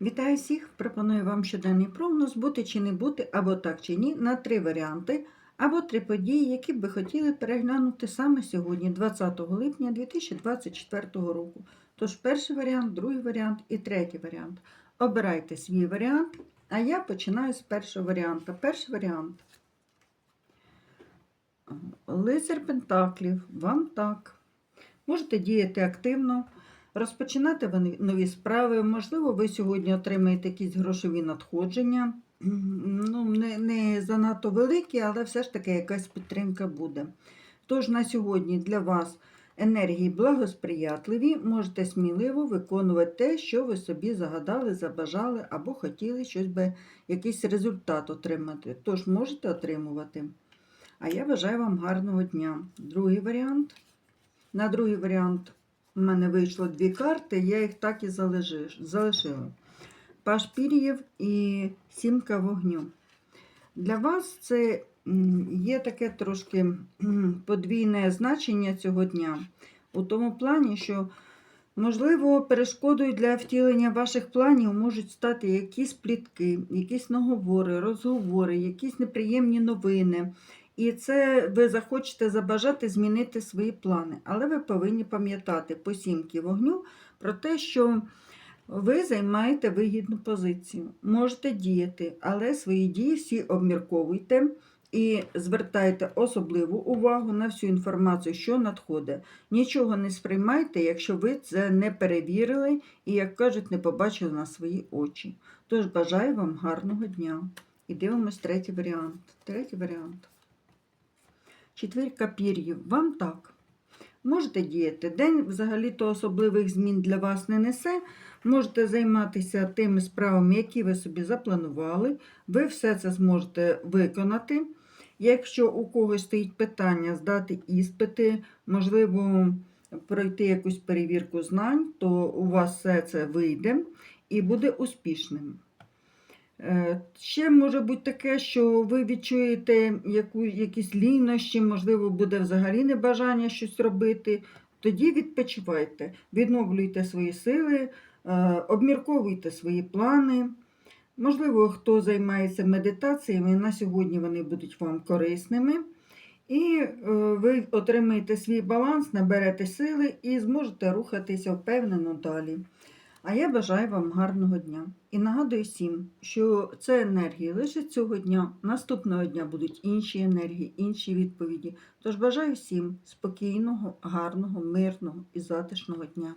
Вітаю всіх! Пропоную вам щоденний прогноз бути чи не бути, або так чи ні, на три варіанти, або три події, які б ви хотіли переглянути саме сьогодні, 20 липня 2024 року. Тож перший варіант, другий варіант і третій варіант. Обирайте свій варіант, а я починаю з першого варіанту. Перший варіант. Лицар Пентаклів, вам так. Можете діяти активно, розпочинати нові справи. Можливо, ви сьогодні отримаєте якісь грошові надходження. Ну, не, не занадто великі, але все ж таки якась підтримка буде. Тож на сьогодні для вас енергії благосприятливі, можете сміливо виконувати те, що ви собі загадали, забажали або хотіли щось би, якийсь результат отримати. Тож можете отримувати. А я бажаю вам гарного дня. Другий варіант. На другий варіант у мене вийшло дві карти, я їх так і залишила. Паш пір'їв і сімка вогню. Для вас це є таке трошки подвійне значення цього дня. У тому плані, що, можливо, перешкодою для втілення ваших планів можуть стати якісь плітки, якісь наговори, розговори, якісь неприємні новини. І це ви захочете забажати змінити свої плани. Але ви повинні пам'ятати по сімки вогню про те, що ви займаєте вигідну позицію. Можете діяти, але свої дії всі обмірковуйте і звертайте особливу увагу на всю інформацію, що надходить. Нічого не сприймайте, якщо ви це не перевірили і, як кажуть, не побачили на свої очі. Тож бажаю вам гарного дня. І дивимось третій варіант. Третій варіант. Четвірка пір'їв. Вам так. Можете діяти. День взагалі-то особливих змін для вас не несе. Можете займатися тими справами, які ви собі запланували. Ви все це зможете виконати. Якщо у когось стоїть питання здати іспити, можливо, пройти якусь перевірку знань, то у вас все це вийде і буде успішним. Е, Ще може бути таке, що ви відчуєте яку, якісь лінощі, можливо, буде взагалі небажання щось робити. Тоді відпочивайте, відновлюйте свої сили, е, обмірковуйте свої плани. Можливо, хто займається медитаціями, на сьогодні вони будуть вам корисними. І е, ви отримаєте свій баланс, наберете сили і зможете рухатися впевнено далі. А я бажаю вам гарного дня. І нагадую всім, що це енергії лише цього дня. Наступного дня будуть інші енергії, інші відповіді. Тож бажаю всім спокійного, гарного, мирного і затишного дня.